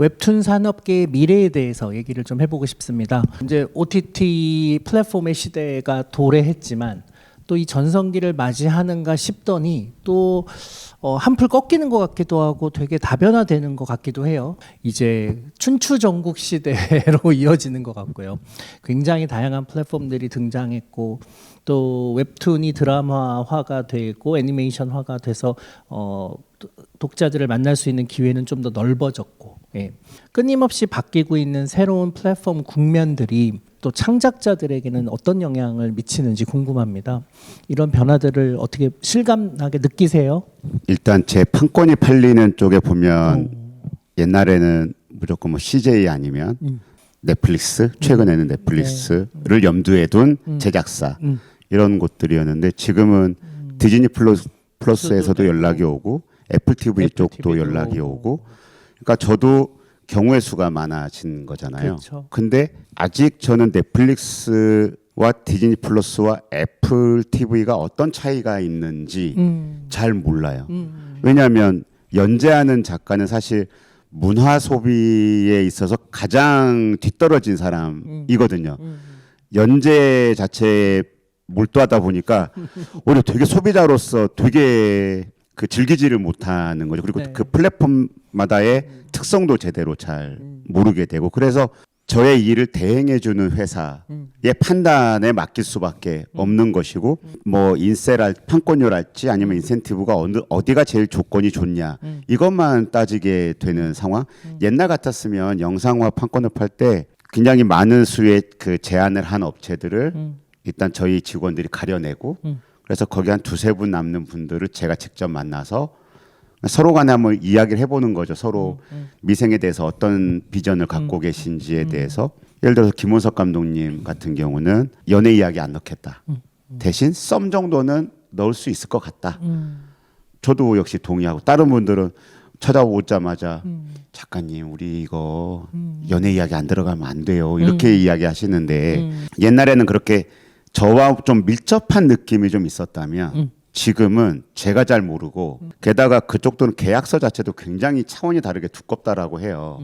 웹툰 산업계의 미래에 대해서 얘기를 좀 해보고 싶습니다. 이제 OTT 플랫폼의 시대가 도래했지만 또 이 전성기를 맞이하는가 싶더니 또 어, 한풀 꺾이는 것 같기도 하고 되게 다변화되는 것 같기도 해요. 이제 춘추 전국 시대로 이어지는 것 같고요. 굉장히 다양한 플랫폼들이 등장했고 또 웹툰이 드라마화가 되고 애니메이션화가 돼서 어, 독자들을 만날 수 있는 기회는 좀 더 넓어졌고 예. 끊임없이 바뀌고 있는 새로운 플랫폼 국면들이 또 창작자들에게는 어떤 영향을 미치는지 궁금합니다. 이런 변화들을 어떻게 실감나게 느끼세요? 일단 제 판권이 팔리는 쪽에 보면 옛날에는 무조건 뭐 CJ 아니면 음. 넷플릭스 최근에는 넷플릭스를 염두에 둔 제작사 음. 이런 곳들이었는데 지금은 디즈니 플러스, 플러스에서도 연락이 오고 애플 TV 애플 쪽도 TV 도 연락이 오고. 오고 그러니까 저도 경우의 수가 많아진 거잖아요. 그렇죠. 근데 아직 저는 넷플릭스와 디즈니 플러스와 애플 TV가 어떤 차이가 있는지 음. 잘 몰라요. 왜냐하면 연재하는 작가는 사실 문화 소비에 있어서 가장 뒤떨어진 사람이거든요. 연재 자체에 몰두하다 보니까 오히려 되게 소비자로서 되게 그 즐기지를 못하는 거죠. 그리고 네. 그 플랫폼마다의 특성도 제대로 잘 모르게 되고 그래서 저의 일을 대행해주는 회사의 판단에 맡길 수밖에 없는 것이고 뭐 인세랄 판권료랄지 아니면 인센티브가 어느 어디가 제일 조건이 좋냐 이것만 따지게 되는 상황. 옛날 같았으면 영상화 판권을 팔 때 굉장히 많은 수의 그 제안을 한 업체들을 일단 저희 직원들이 가려내고 그래서 거기 한 두세 분 남는 분들을 제가 직접 만나서 서로 간에 한번 이야기를 해보는 거죠. 서로 미생에 대해서 어떤 비전을 갖고 계신지에 대해서 예를 들어서 김원석 감독님 같은 경우는 연애 이야기 안 넣겠다. 대신 썸 정도는 넣을 수 있을 것 같다. 저도 역시 동의하고 다른 분들은 찾아오자마자 작가님 우리 이거 연애 이야기 안 들어가면 안 돼요. 이렇게 이야기하시는데 옛날에는 그렇게 저와 좀 밀접한 느낌이 좀 있었다면 지금은 제가 잘 모르고 게다가 그쪽들은 계약서 자체도 굉장히 차원이 다르게 두껍다라고 해요.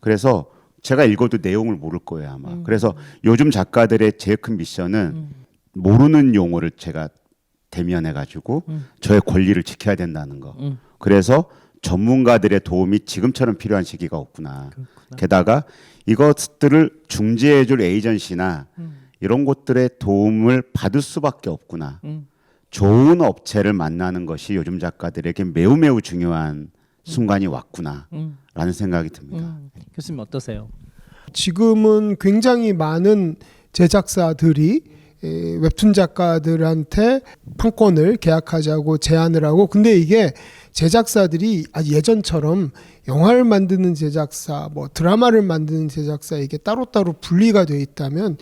그래서 제가 읽어도 내용을 모를 거예요 아마. 그래서 요즘 작가들의 제일 큰 미션은 모르는 용어를 제가 대면해 가지고 저의 권리를 지켜야 된다는 거. 그래서 전문가들의 도움이 지금처럼 필요한 시기가 없구나. 게다가 이것들을 중재해 줄 에이전시나 이런 곳들의 도움을 받을 수밖에 없구나. 좋은 업체를 만나는 것이 요즘 작가들에게 매우 매우 중요한 순간이 왔구나라는 생각이 듭니다. 교수님 어떠세요? 지금은 굉장히 많은 제작사들이 에, 웹툰 작가들한테 판권을 계약하자고 제안을 하고 근데 이게 제작사들이 아, 예전처럼 영화를 만드는 제작사 뭐 드라마를 만드는 제작사 이게 따로따로 분리가 되어 있다면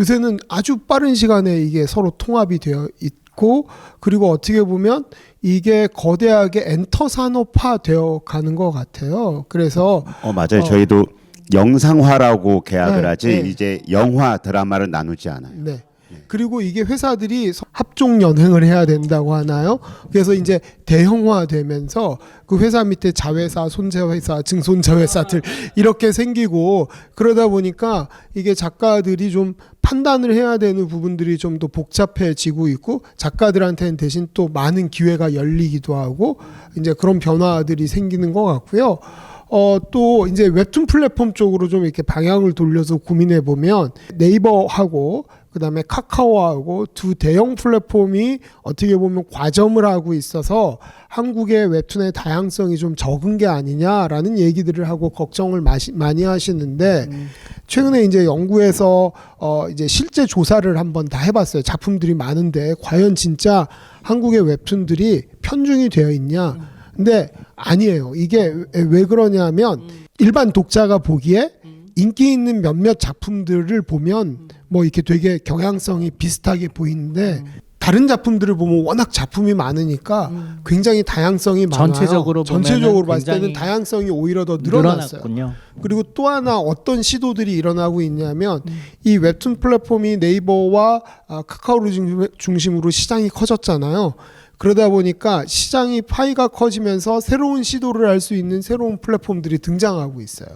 요새는 아주 빠른 시간에 이게 서로 통합이 되어 있고 그리고 어떻게 보면 이게 거대하게 엔터 산업화 되어 가는 것 같아요. 그래서 어 맞아요. 어. 저희도 영상화라고 계약을 네, 하지 네. 이제 영화 드라마를 나누지 않아요. 네. 그리고 이게 회사들이 서- 합종 연행을 해야 된다고 하나요? 그래서 이제 대형화되면서 그 회사 밑에 자회사, 손자회사, 증손자회사들 이렇게 생기고 그러다 보니까 이게 작가들이 좀 판단을 해야 되는 부분들이 좀 더 복잡해지고 있고 작가들한테는 대신 또 많은 기회가 열리기도 하고 이제 그런 변화들이 생기는 것 같고요. 어, 또 이제 웹툰 플랫폼 쪽으로 좀 이렇게 방향을 돌려서 고민해 보면 네이버하고 그다음에 카카오하고 두 대형 플랫폼이 어떻게 보면 과점을 하고 있어서 한국의 웹툰의 다양성이 좀 적은 게 아니냐라는 얘기들을 하고 걱정을 마시, 많이 하시는데 최근에 이제 연구에서 어 이제 실제 조사를 한번 다 해봤어요. 작품들이 많은데 과연 진짜 한국의 웹툰들이 편중이 되어 있냐? 근데 아니에요. 이게 왜- 왜 그러냐면 일반 독자가 보기에 인기 있는 몇몇 작품들을 보면 뭐 이렇게 되게 경향성이 비슷하게 보이는데 다른 작품들을 보면 워낙 작품이 많으니까 굉장히 다양성이 많아요. 전체적으로 보면은 전체적으로 봤을 때는 굉장히 다양성이 오히려 더 늘어났어요. 늘어났군요. 그리고 또 하나 어떤 시도들이 일어나고 있냐면 이 웹툰 플랫폼이 네이버와 아, 카카오를 중- 중심으로 시장이 커졌잖아요. 그러다 보니까 시장이 파이가 커지면서 새로운 시도를 할 수 있는 새로운 플랫폼들이 등장하고 있어요.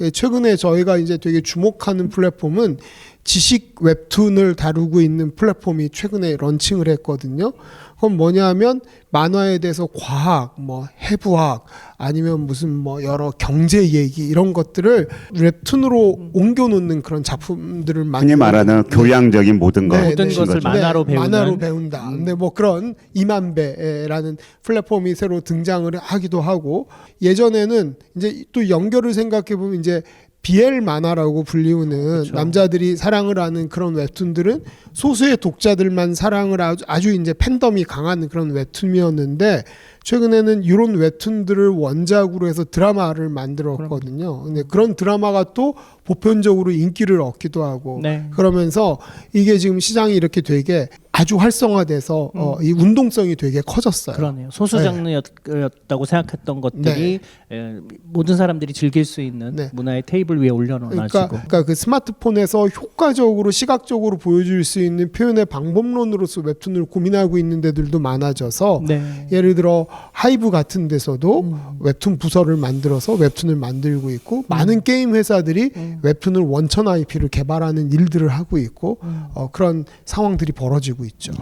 예, 최근에 저희가 이제 되게 주목하는 플랫폼은 지식 웹툰을 다루고 있는 플랫폼이 최근에 런칭을 했거든요. 그건 뭐냐면 만화에 대해서 과학, 뭐 해부학 아니면 무슨 뭐 여러 경제 얘기 이런 것들을 웹툰으로 옮겨 놓는 그런 작품들을 흔히 만들어 말하는 교양적인 모든 것 네, 모든 네. 것을. 만화로 배우는 만화로 배운다. 근데 뭐 그런 이만배라는 플랫폼이 새로 등장을 하기도 하고 예전에는 이제 또 연결을 생각해 보면 이제 BL 만화라고 불리우는 그렇죠. 남자들이 사랑을 하는 그런 웹툰들은 소수의 독자들만 사랑을 아주, 아주 이제 팬덤이 강한 그런 웹툰이었는데 최근에는 이런 웹툰들을 원작으로 해서 드라마를 만들었거든요. 근데 그런 드라마가 또 보편적으로 인기를 얻기도 하고 네. 그러면서 이게 지금 시장이 이렇게 되게 아주 활성화돼서 어, 이 운동성이 되게 커졌어요. 음. 그러네요. 소수 네. 장르였다고 생각했던 것들이 에, 모든 사람들이 즐길 수 있는 네. 문화의 테이블 위에 올려놔지고 그러니까, 그러니까 그 스마트폰에서 효과적으로 시각적으로 보여줄 수 있는 표현의 방법론으로서 웹툰을 고민하고 있는 데들도 많아져서 네. 예를 들어 하이브 같은 데서도 음. 웹툰 부서를 만들어서 웹툰을 만들고 있고 많은 게임 회사들이 음. 웹툰을 원천 IP를 개발하는 일들을 하고 있고 음. 어, 그런 상황들이 벌어지고 있죠.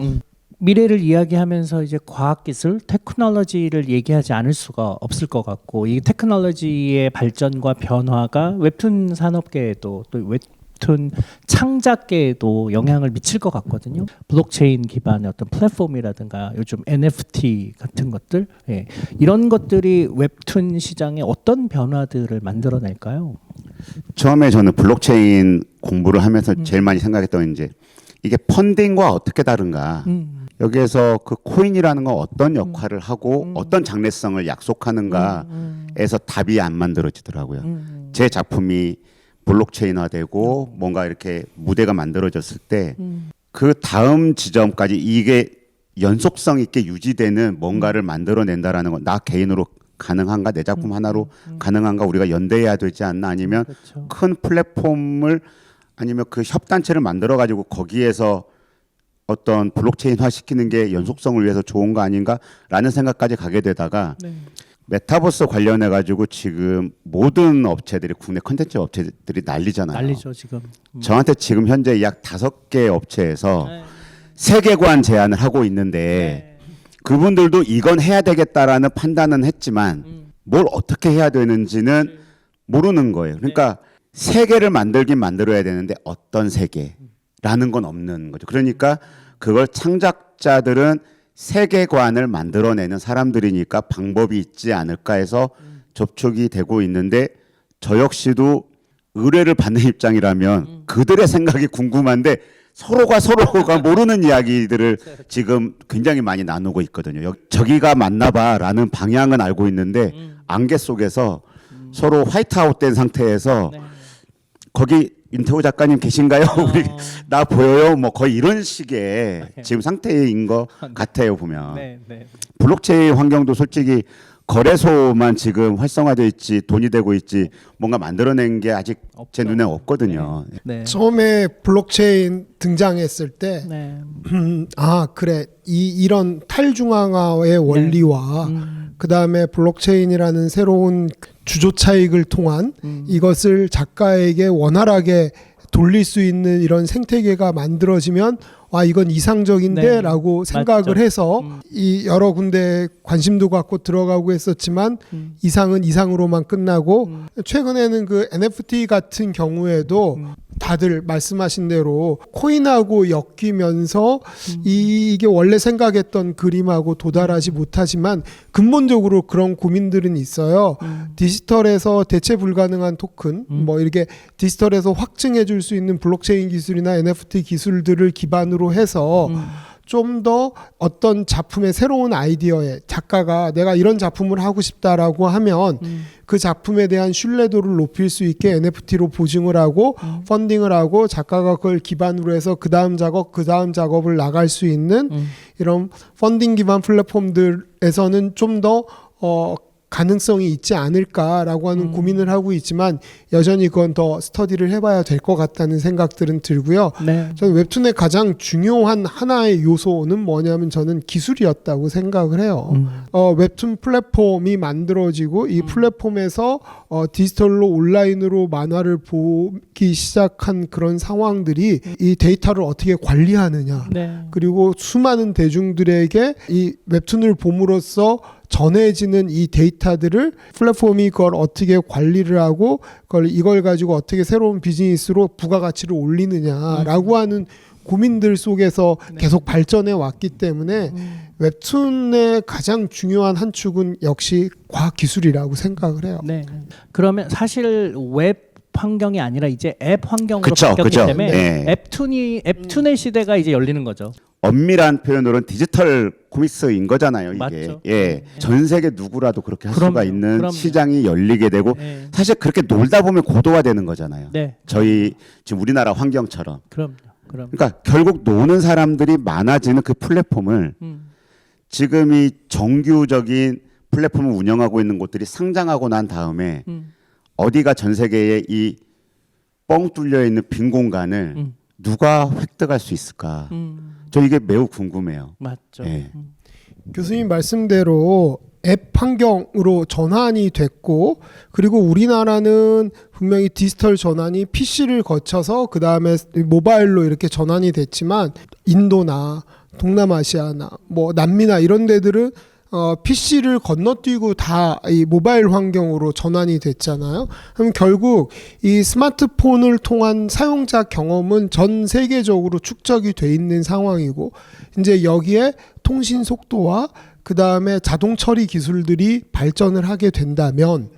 미래를 이야기하면서 이제 과학기술, 테크놀로지를 얘기하지 않을 수가 없을 것 같고 이 테크놀로지의 발전과 변화가 웹툰 산업계에도 또 웹툰 창작계에도 영향을 미칠 것 같거든요. 블록체인 기반의 어떤 플랫폼이라든가 요즘 NFT 같은 것들 예. 이런 것들이 웹툰 시장에 어떤 변화들을 만들어낼까요? 처음에 저는 블록체인 공부를 하면서 음. 제일 많이 생각했던 건 이제 이게 펀딩과 어떻게 다른가. 음. 여기에서 그 코인이라는 건 어떤 역할을 하고 음. 어떤 장래성을 약속하는가에서 답이 안 만들어지더라고요. 음. 제 작품이 블록체인화되고 뭔가 이렇게 무대가 만들어졌을 때그 음. 다음 지점까지 이게 연속성 있게 유지되는 뭔가를 만들어낸다라는 건 나 개인으로 가능한가 내 작품 하나로 가능한가 우리가 연대해야 되지 않나 아니면 그렇죠. 큰 플랫폼을 아니면 그 협단체를 만들어 가지고 거기에서 어떤 블록체인화 시키는 게 연속성을 위해서 좋은 거 아닌가라는 생각까지 가게 되다가 네. 메타버스 관련해 가지고 지금 모든 업체들이 국내 컨텐츠 업체들이 난리잖아요. 난리죠 지금. 음. 저한테 지금 현재 약 다섯 개 업체에서 네. 세계관 제안을 하고 있는데 네. 그분들도 이건 해야 되겠다라는 판단은 했지만 음. 뭘 어떻게 해야 되는지는 모르는 거예요. 그러니까 세계를 만들긴 만들어야 되는데 어떤 세계라는 건 없는 거죠. 그러니까 그걸 창작자들은 세계관을 만들어내는 사람들이니까 방법이 있지 않을까 해서 접촉이 되고 있는데 저 역시도 의뢰를 받는 입장이라면 그들의 생각이 궁금한데 서로가 서로가 모르는 이야기들을 지금 굉장히 많이 나누고 있거든요. 여- 저기가 맞나 봐라는 방향은 알고 있는데 안개 속에서 서로 화이트아웃 된 상태에서 네. 거기 윤태호 작가님 계신가요? 우리 어. 나 보여요? 뭐 거의 이런 식의 지금 상태인 것 같아요 보면 네, 네. 블록체인 환경도 솔직히 거래소만 지금 활성화돼 있지 돈이 되고 있지 뭔가 만들어낸 게 아직 제 없죠. 눈에 없거든요. 네. 처음에 블록체인 등장했을 때 네. 음, 아 그래 이 이런 탈중앙화의 원리와 음. 그 다음에 블록체인이라는 새로운 주조 차익을 통한 음. 이것을 작가에게 원활하게 돌릴 수 있는 이런 생태계가 만들어지면 와 이건 이상적인데라고 네. 생각을 맞죠. 해서 음. 이 여러 군데 관심도 갖고 들어가고 했었지만 음. 이상은 이상으로만 끝나고 음. 최근에는 그 NFT 같은 경우에도 음. 다들 말씀하신 대로 코인하고 엮이면서 음. 이, 이게 원래 생각했던 그림하고 도달하지 못하지만 근본적으로 그런 고민들은 있어요. 음. 디지털에서 대체 불가능한 토큰, 음. 뭐 이렇게 디지털에서 확증해 줄 수 있는 블록체인 기술이나 NFT 기술들을 기반으로 해서 음. 좀더 어떤 작품의 새로운 아이디어에 작가가 내가 이런 작품을 하고 싶다라고 하면 음. 그 작품에 대한 신뢰도를 높일 수 있게 NFT로 보증을 하고 음. 펀딩을 하고 작가가 그걸 기반으로 해서 그 다음 작업 그 다음 작업을 나갈 수 있는 음. 이런 펀딩 기반 플랫폼들에서는 좀더 어, 가능성이 있지 않을까라고 하는 음. 고민을 하고 있지만 여전히 그건 더 스터디를 해봐야 될 것 같다는 생각들은 들고요. 네. 저는 웹툰의 가장 중요한 하나의 요소는 뭐냐면 저는 기술이었다고 생각을 해요. 음. 어, 웹툰 플랫폼이 만들어지고 이 플랫폼에서 어, 디지털로 온라인으로 만화를 보기 시작한 그런 상황들이 이 데이터를 어떻게 관리하느냐 네. 그리고 수많은 대중들에게 이 웹툰을 봄으로써 전해지는 이 데이터들을 플랫폼이 그걸 어떻게 관리를 하고 그걸 이걸 가지고 어떻게 새로운 비즈니스로 부가가치를 올리느냐라고 하는 고민들 속에서 네. 계속 발전해 왔기 때문에 웹툰의 가장 중요한 한 축은 역시 과학 기술이라고 생각을 해요. 네. 그러면 사실 웹 환경이 아니라 이제 앱 환경으로 그쵸, 바뀌었기 그쵸. 때문에 네. 앱툰이 앱툰의 시대가 이제 열리는 거죠. 엄밀한 표현으로는 디지털 코믹스인 거잖아요. 이게 맞죠. 예, 네. 전 세계 누구라도 그렇게 할 그럼요, 수가 있는 그럼요. 시장이 열리게 되고 네. 사실 그렇게 놀다 보면 고도화되는 거잖아요. 네. 저희 지금 우리나라 환경처럼. 그럼요. 그럼. 그러니까 결국 노는 사람들이 많아지는 그 플랫폼을 음. 지금 이 정규적인 플랫폼을 운영하고 있는 곳들이 상장하고 난 다음에 음. 어디가 전 세계에 이 뻥 뚫려 있는 빈 공간을 음. 누가 획득할 수 있을까? 음. 저 이게 매우 궁금해요. 맞죠. 네. 음. 교수님 말씀대로 앱 환경으로 전환이 됐고 그리고 우리나라는 분명히 디지털 전환이 PC를 거쳐서 그 다음에 모바일로 이렇게 전환이 됐지만 인도나 동남아시아나 뭐 남미나 이런 데들은 어, PC를 건너뛰고 다 이 모바일 환경으로 전환이 됐잖아요. 그럼 결국 이 스마트폰을 통한 사용자 경험은 전 세계적으로 축적이 돼 있는 상황이고 이제 여기에 통신 속도와 그 다음에 자동 처리 기술들이 발전을 하게 된다면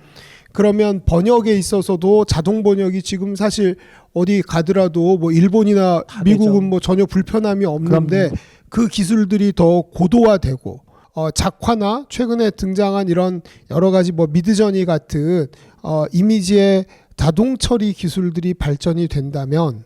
그러면 번역에 있어서도 자동 번역이 지금 사실 어디 가더라도 뭐 일본이나 다 미국은 되죠. 뭐 전혀 불편함이 없는데 그럼요. 그 기술들이 더 고도화되고 어, 작화나 최근에 등장한 이런 여러 가지 뭐 미드저니 같은 어, 이미지의 자동 처리 기술들이 발전이 된다면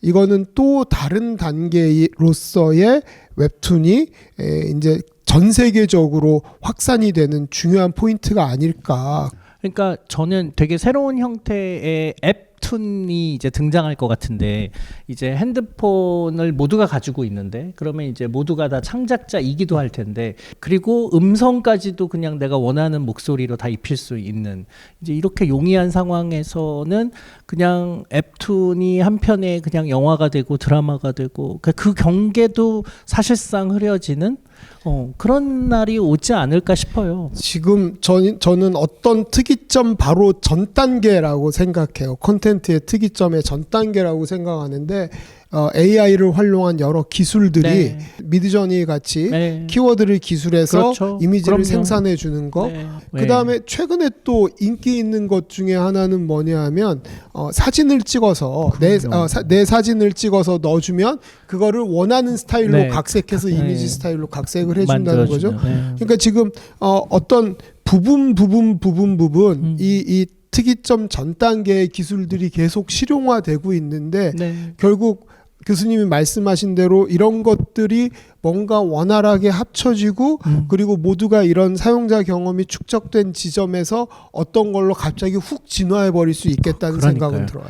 이거는 또 다른 단계로서의 웹툰이 에, 이제 전 세계적으로 확산이 되는 중요한 포인트가 아닐까. 그러니까 저는 되게 새로운 형태의 앱툰이 이제 등장할 것 같은데 이제 핸드폰을 모두가 가지고 있는데 그러면 이제 모두가 다 창작자이기도 할 텐데 그리고 음성까지도 그냥 내가 원하는 목소리로 다 입힐 수 있는 이제 이렇게 용이한 상황에서는 그냥 앱툰이 한편에 그냥 영화가 되고 드라마가 되고 그- 그 경계도 사실상 흐려지는 어, 그런 날이 오지 않을까 싶어요. 지금 전, 저는 어떤 특이점 바로 전 단계라고 생각해요. 콘텐츠의 특이점의 전 단계라고 생각하는데 어, AI를 활용한 여러 기술들이 네. 미드저니 같이 네. 키워드를 기술해서 그렇죠. 이미지를 그럼요. 생산해 주는 거. 네. 그 다음에 최근에 또 인기 있는 것 중에 하나는 뭐냐면 어, 사진을 찍어서 내. 어, 사, 내 사진을 찍어서 넣어주면 그거를 원하는 스타일로 네. 각색해서 네. 이미지 스타일로 각색을 해준다는 거죠. 만들어주면, 네. 그러니까 지금 어, 어떤 부분 부분 부분 부분 음. 이, 이 특이점 전 단계의 기술들이 계속 실용화되고 있는데 네. 결국 교수님이 말씀하신 대로 이런 것들이 뭔가 원활하게 합쳐지고 음. 그리고 모두가 이런 사용자 경험이 축적된 지점에서 어떤 걸로 갑자기 훅 진화해 버릴 수 있겠다는 그러니까요. 생각은 들어요.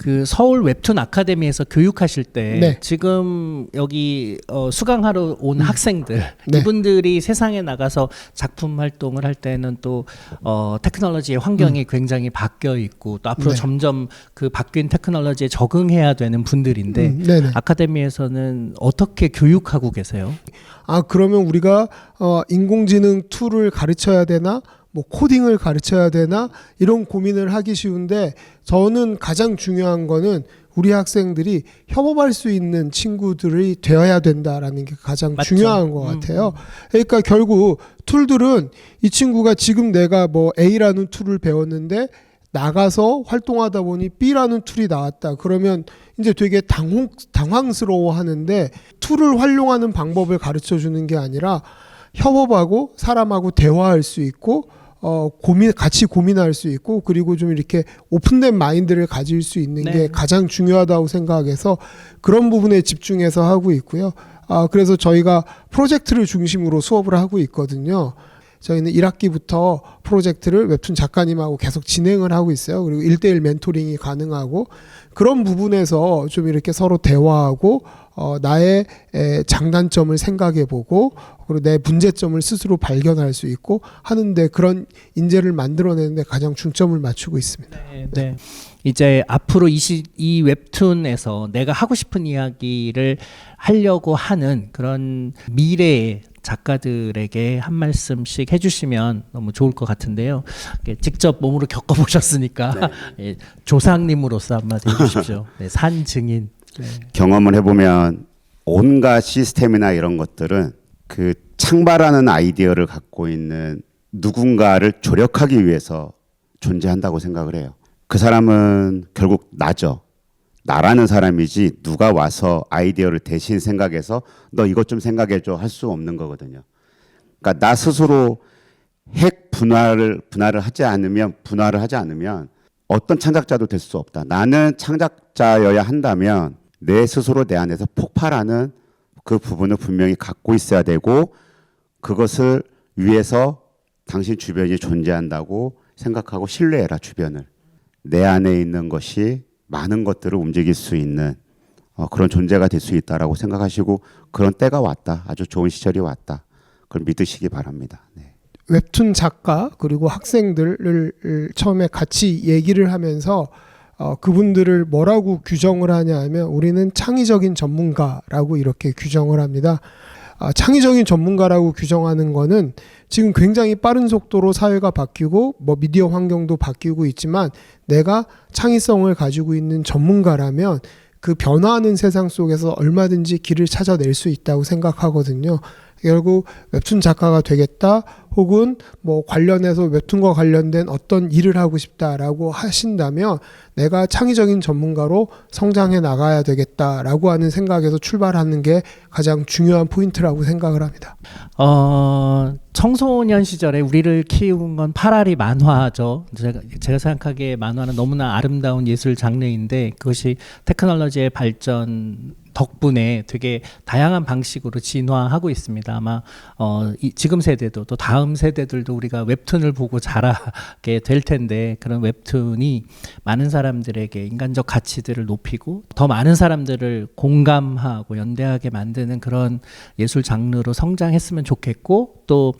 그 서울 웹툰 아카데미에서 교육하실 때 네. 지금 여기 어, 수강하러 온 학생들 네. 이분들이 세상에 나가서 작품 활동을 할 때는 또 어, 테크놀로지의 환경이 굉장히 바뀌어 있고 또 앞으로 음. 네. 점점 그 바뀐 테크놀로지에 적응해야 되는 분들인데 음, 네네. 아카데미에서는 어떻게 교육하고 계세요? 아 그러면 우리가 어, 인공지능 툴을 가르쳐야 되나 뭐 코딩을 가르쳐야 되나 이런 고민을 하기 쉬운데 저는 가장 중요한 거는 우리 학생들이 협업할 수 있는 친구들이 되어야 된다라는 게 가장 맞죠. 중요한 것 음, 같아요. 그러니까 결국 툴들은 이 친구가 지금 내가 뭐 A라는 툴을 배웠는데 나가서 활동하다 보니 B라는 툴이 나왔다. 그러면 이제 되게 당황, 당황스러워 하는데 툴을 활용하는 방법을 가르쳐 주는 게 아니라 협업하고 사람하고 대화할 수 있고 어 고민 같이 고민할 수 있고 그리고 좀 이렇게 오픈된 마인드를 가질 수 있는 네. 게 가장 중요하다고 생각해서 그런 부분에 집중해서 하고 있고요. 아 그래서 저희가 프로젝트를 중심으로 수업을 하고 있거든요. 저희는 1학기부터 프로젝트를 웹툰 작가님하고 계속 진행을 하고 있어요. 그리고 1대1 멘토링이 가능하고 그런 부분에서 좀 이렇게 서로 대화하고 어, 나의 에, 장단점을 생각해 보고 그리고 내 문제점을 스스로 발견할 수 있고 하는데 그런 인재를 만들어내는데 가장 중점을 맞추고 있습니다. 네, 네. 이제 앞으로 이 웹툰에서 내가 하고 싶은 이야기를 하려고 하는 그런 미래의 작가들에게 한 말씀씩 해주시면 너무 좋을 것 같은데요. 직접 몸으로 겪어보셨으니까 예, 조상님으로서 한마디 해주십시오. 네, 산 증인. 네. 경험을 해보면 온갖 시스템이나 이런 것들은 그 창발하는 아이디어를 갖고 있는 누군가를 조력하기 위해서 존재한다고 생각을 해요. 그 사람은 결국 나죠. 나라는 사람이지 누가 와서 아이디어를 대신 생각해서 너 이것 좀 생각해줘 할 수 없는 거거든요. 그러니까 나 스스로 핵 분할을 분할을 하지 않으면 분할을 하지 않으면 어떤 창작자도 될 수 없다. 나는 창작자여야 한다면 내 스스로 내 안에서 폭발하는 그 부분을 분명히 갖고 있어야 되고 그것을 위해서 당신 주변이 존재한다고 생각하고 신뢰해라 주변을 내 안에 있는 것이 많은 것들을 움직일 수 있는 어, 그런 존재가 될 수 있다라고 생각하시고 그런 때가 왔다 아주 좋은 시절이 왔다 그걸 믿으시기 바랍니다. 네. 웹툰 작가 그리고 학생들을 처음에 같이 얘기를 하면서 어, 그분들을 뭐라고 규정을 하냐 하면 우리는 창의적인 전문가라고 이렇게 규정을 합니다. 아, 창의적인 전문가라고 규정하는 거는 지금 굉장히 빠른 속도로 사회가 바뀌고 뭐 미디어 환경도 바뀌고 있지만 내가 창의성을 가지고 있는 전문가라면 그 변화하는 세상 속에서 얼마든지 길을 찾아낼 수 있다고 생각하거든요. 결국 웹툰 작가가 되겠다 혹은 뭐 관련해서 웹툰과 관련된 어떤 일을 하고 싶다라고 하신다면 내가 창의적인 전문가로 성장해 나가야 되겠다라고 하는 생각에서 출발하는 게 가장 중요한 포인트라고 생각을 합니다. 어, 청소년 시절에 우리를 키운 건 파라리 만화죠. 제가, 제가 생각하기에 만화는 너무나 아름다운 예술 장르인데 그것이 테크놀로지의 발전 덕분에 되게 다양한 방식으로 진화하고 있습니다. 아마 어, 이, 지금 세대도 또 다음 세대들도 우리가 웹툰을 보고 자라게 될 텐데 그런 웹툰이 많은 사람들에게 인간적 가치들을 높이고 더 많은 사람들을 공감하고 연대하게 만드는 그런 예술 장르로 성장했으면 좋겠고 또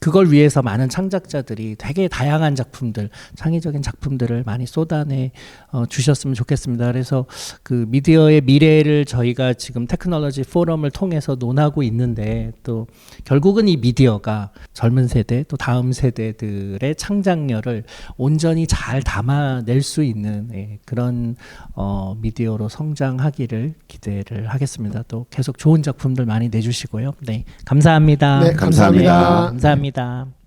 그걸 위해서 많은 창작자들이 되게 다양한 작품들, 창의적인 작품들을 많이 쏟아내 어, 주셨으면 좋겠습니다. 그래서 그 미디어의 미래를 저희가 지금 테크놀로지 포럼을 통해서 논하고 있는데 또 결국은 이 미디어가 젊은 세대 또 다음 세대들의 창작력을 온전히 잘 담아낼 수 있는 예, 그런 어, 미디어로 성장하기를 기대를 하겠습니다. 또 계속 좋은 작품들 많이 내주시고요. 네, 감사합니다. 네, 감사합니다. 감사합니다.